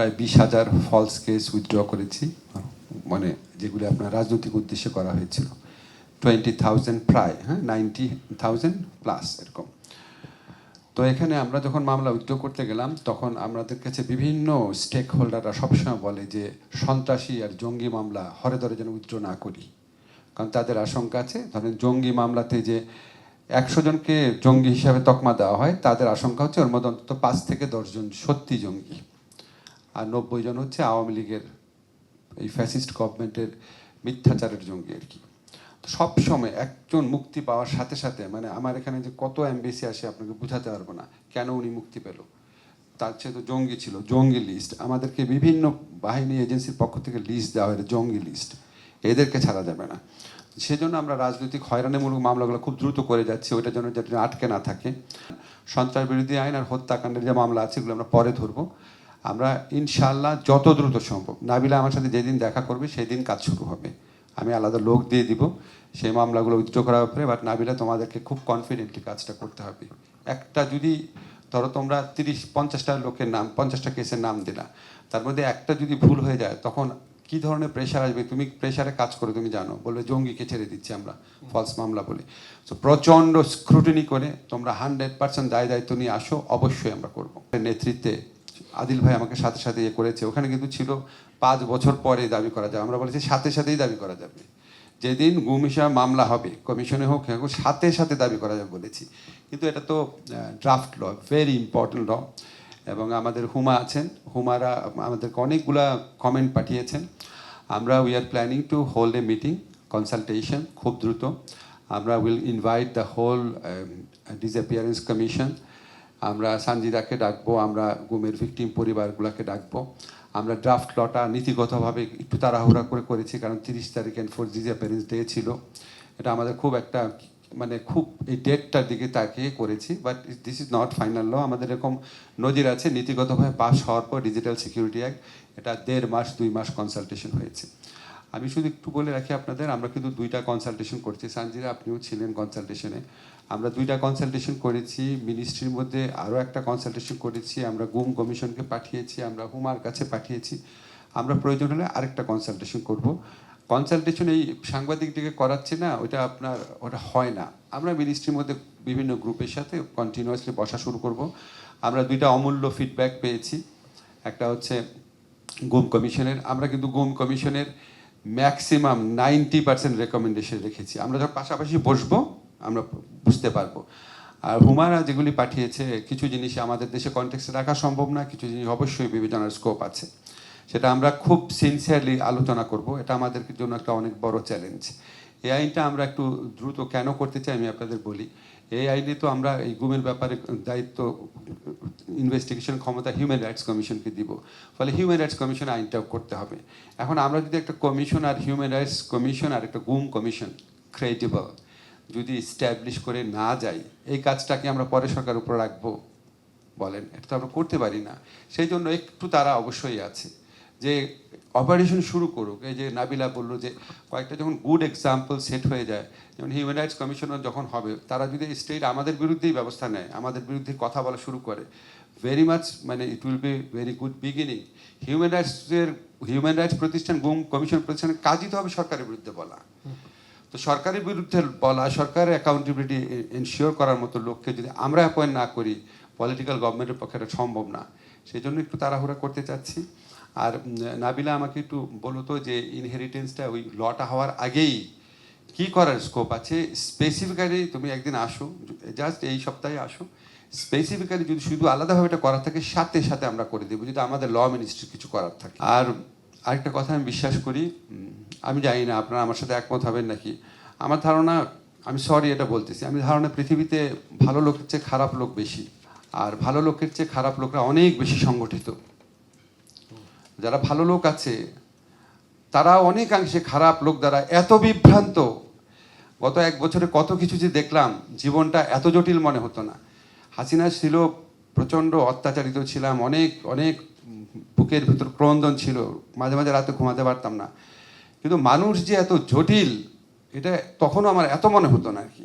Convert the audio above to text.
প্রায় বিশ হাজার ফলস কেস উইথড্র করেছি মানে যেগুলি আপনার রাজনৈতিক উদ্দেশ্যে করা হয়েছিল। টোয়েন্টি থাউজেন্ড প্রায় হ্যাঁ নাইনটি থাউজেন্ড প্লাস এরকম। তো এখানে আমরা যখন মামলা উইথড্র করতে গেলাম, তখন আমাদের কাছে বিভিন্ন স্টেক হোল্ডাররা সবসময় বলে যে, সন্ত্রাসী আর জঙ্গি মামলা হরে ধরে যেন উইথড্র না করি। কারণ তাদের আশঙ্কা আছে, ধরেন জঙ্গি মামলাতে যে একশো জনকে জঙ্গি হিসাবে তকমা দেওয়া হয়, তাদের আশঙ্কা হচ্ছে ওর মধ্যে অন্তত পাঁচ থেকে দশজন সত্যি জঙ্গি। আর নব্বই জন হচ্ছে আওয়ামী লীগের এই ফ্যাসিস্ট গভর্নমেন্টের মিথ্যাচারের জঙ্গি আর কি। সব সময় একজন মুক্তি পাওয়ার সাথে সাথে মানে আমার এখানে যে কত এমবিসি আসে আপনাকে বোঝাতে পারব না, কেন উনি মুক্তি পেল? তার চেয়ে তো জঙ্গি ছিল, জঙ্গি লিস্ট আমাদেরকে বিভিন্ন বাহিনী এজেন্সির পক্ষ থেকে লিস্ট দেওয়া হয়েছে জঙ্গি লিস্ট এদেরকে ছাড়া যাবে না। সেজন্য আমরা রাজনৈতিক হয়রানিমূলক মামলাগুলো খুব দ্রুত করে যাচ্ছি, ওইটার জন্য যাতে আটকে না থাকে। সন্ত্রাস বিরোধী আইন আর হত্যাকাণ্ডের যে মামলা আছে, এগুলো আমরা পরে ধরবো। আমরা ইনশাল্লাহ যত দ্রুত সম্ভব। নাবিলা আমার সাথে যেদিন দেখা করবে সেই দিন কাজ শুরু হবে। আমি আলাদা লোক দিয়ে দিব, সেই মামলাগুলো উইথড্র করার ব্যাপারে বাট নাবিলা তোমাদেরকে খুব কনফিডেন্টলি কাজটা করতে হবে। একটা যদি, ধরো তোমরা তিরিশ, পঞ্চাশটা লোকের নাম, পঞ্চাশটা কেসের নাম দিলা, তার মধ্যে একটা যদি ভুল হয়ে যায়, তখন কি ধরনের প্রেশার আসবে? তুমি প্রেশারে কাজ করো, তুমি জানো। বলবে জঙ্গিকে ছেড়ে দিচ্ছি আমরা ফলস মামলা বলে। তো প্রচণ্ড স্ক্রুটিনি করে তোমরা হান্ড্রেড পার্সেন্ট দায় দায়িত্ব নিয়ে আসো, অবশ্যই আমরা করব। নেতৃত্বে আদিল ভাই আমাকে সাথে সাথে ইয়ে করেছে। ওখানে কিন্তু ছিল পাঁচ বছর পরে দাবি করা যাবে। আমরা বলেছি সাথে সাথেই দাবি করা যাবে। যেদিন গুম হিসাবে মামলা হবে, কমিশনে হোক হোক, সাথে সাথে দাবি করা যাবে বলেছি। কিন্তু এটা তো draft law very important law এবং আমাদের হুমা আছেন। হুমারা আমাদেরকে অনেকগুলা কমেন্ট পাঠিয়েছেন। আমরা we are planning to hold a meeting consultation খুব দ্রুত। আমরা will invite the whole disappearance commission আমরা সানজিদাকে ডাকবো, আমরা গুমের ভিকটিম পরিবারগুলোকে ডাকবো। আমরা ড্রাফট লটা নীতিগতভাবে একটু তাড়াহুড়া করে করেছি, কারণ তিরিশ তারিখ and for DJ parents day ছিল। এটা আমাদের খুব একটা মানে খুব এই ডেটটার দিকে তাকিয়ে করেছি but this is not final law আমাদের এরকম নজির আছে, নীতিগতভাবে পাস হওয়ার পর ডিজিটাল সিকিউরিটি অ্যাক্ট এটা দেড় মাস, দুই মাস কনসালটেশন হয়েছে। আমি শুধু একটু বলে রাখি আপনাদের, আমরা কিন্তু দুইটা কনসালটেশন করছি। সানজিরা আপনিও ছিলেন কনসালটেশনে আমরা দুইটা কনসালটেশন করেছি মিনিস্ট্রির মধ্যে আরও একটা কনসালটেশন করেছি, আমরা গুম কমিশনকে পাঠিয়েছি, আমরা হুমার কাছে পাঠিয়েছি। আমরা প্রয়োজন হলে আরেকটা কনসালটেশন করব। কনসালটেশন এই সাংবাদিকদিকে করাচ্ছি না ওটা আপনার, ওটা হয় না। আমরা মিনিস্ট্রির মধ্যে বিভিন্ন গ্রুপের সাথে কন্টিনিউয়াসলি বসা শুরু করব। আমরা দুইটা অমূল্য ফিডব্যাক পেয়েছি। একটা হচ্ছে গুম কমিশনের, আমরা কিন্তু গুম কমিশনের ম্যাক্সিমাম নাইনটি পার্সেন্ট রেকমেন্ডেশন রেখেছি। আমরা যখন পাশাপাশি বসবো, আমরা বুঝতে পারব। আর হুমারা যেগুলি পাঠিয়েছে, কিছু জিনিস আমাদের দেশে কনটেক্সে রাখা সম্ভব না, কিছু জিনিস অবশ্যই বিবেচনার স্কোপ আছে। সেটা আমরা খুব সিনসিয়ারলি আলোচনা করব। এটা আমাদের জন্য একটা অনেক বড় চ্যালেঞ্জ এই আইনটা আমরা একটু দ্রুত কেন করতে চাই আমি আপনাদের বলি। এই আইনে তো আমরা এই গুমের ব্যাপারে দায়িত্ব ইনভেস্টিগেশন ক্ষমতা হিউম্যান রাইটস কমিশনকে দিব। ফলে হিউম্যান রাইটস কমিশন আইনটাও করতে হবে। এখন আমরা যদি একটা কমিশন আর হিউম্যান রাইটস কমিশন আর একটা গুম কমিশন ক্রেডিবল যদি স্ট্যাবলিশ করে না যাই, এই কাজটাকে আমরা পরে সরকার উপর রাখব বলেন। এটা তো আমরা করতে পারি না। সেই জন্য একটু তারা অবশ্যই আছে। যে অপারেশন শুরু করুক, এই যে নাবিলা বলল যে কয়েকটা যখন গুড এক্সাম্পল সেট হয়ে যায়, যেমন হিউম্যান রাইটস কমিশনার যখন হবে, তারা যদি স্টেট আমাদের বিরুদ্ধেই ব্যবস্থা নেয়, আমাদের বিরুদ্ধে কথা বলা শুরু করে ভেরি মাচ মানে it will be very good beginning human রাইটসের human rights প্রতিষ্ঠান, গুম কমিশন প্রতিষ্ঠানের কাজই তো হবে সরকারের বিরুদ্ধে বলা। তো সরকারের বিরুদ্ধে বলা সরকারের অ্যাকাউন্টেবিলিটি এনশিওর করার মতো লোককে যদি আমরা অ্যাপয়েন্ট না করি পলিটিক্যাল গভর্নমেন্টের পক্ষে এটা সম্ভব না। সেই জন্য একটু তাড়াহুড়া করতে চাচ্ছি। আর নাবিলা, আমাকে একটু বলো তো যে ইনহেরিটেন্সটা ওই লটা হওয়ার আগেই কি করার স্কোপ আছে? স্পেসিফিক্যালি তুমি একদিন আসো জাস্ট এই সপ্তাহে আসো। স্পেসিফিক্যালি যদি শুধু আলাদাভাবে এটা করার থাকে, সাথে সাথে আমরা করে দেবো যদি আমাদের ল মিনিস্ট্রি কিছু করার থাকে। আর আরেকটা কথা আমি বিশ্বাস করি আমি জানি না, আপনারা আমার সাথে একমত হবেন নাকি? আমার ধারণা, আমি সরি এটা বলতেছি, আমি ধারণা পৃথিবীতে ভালো লোকের চেয়ে খারাপ লোক বেশি। আর ভালো লোকের চেয়ে খারাপ লোকরা অনেক বেশি সংগঠিত। যারা ভালো লোক আছে, তারা অনেকাংশে খারাপ লোক দ্বারা এত বিভ্রান্ত। গত এক বছরে কত কিছু যে দেখলাম, জীবনটা এত জটিল মনে হতো না। হাসিনা ছিল প্রচণ্ড অত্যাচারিত ছিলাম, অনেক অনেক বুকের ভিতর ক্রন্দন ছিল, মাঝে মাঝে রাতে ঘুমাতে পারতাম না। কিন্তু মানুষ যে এত জটিল, এটা তখনও আমার এত মনে হতো না আর কি।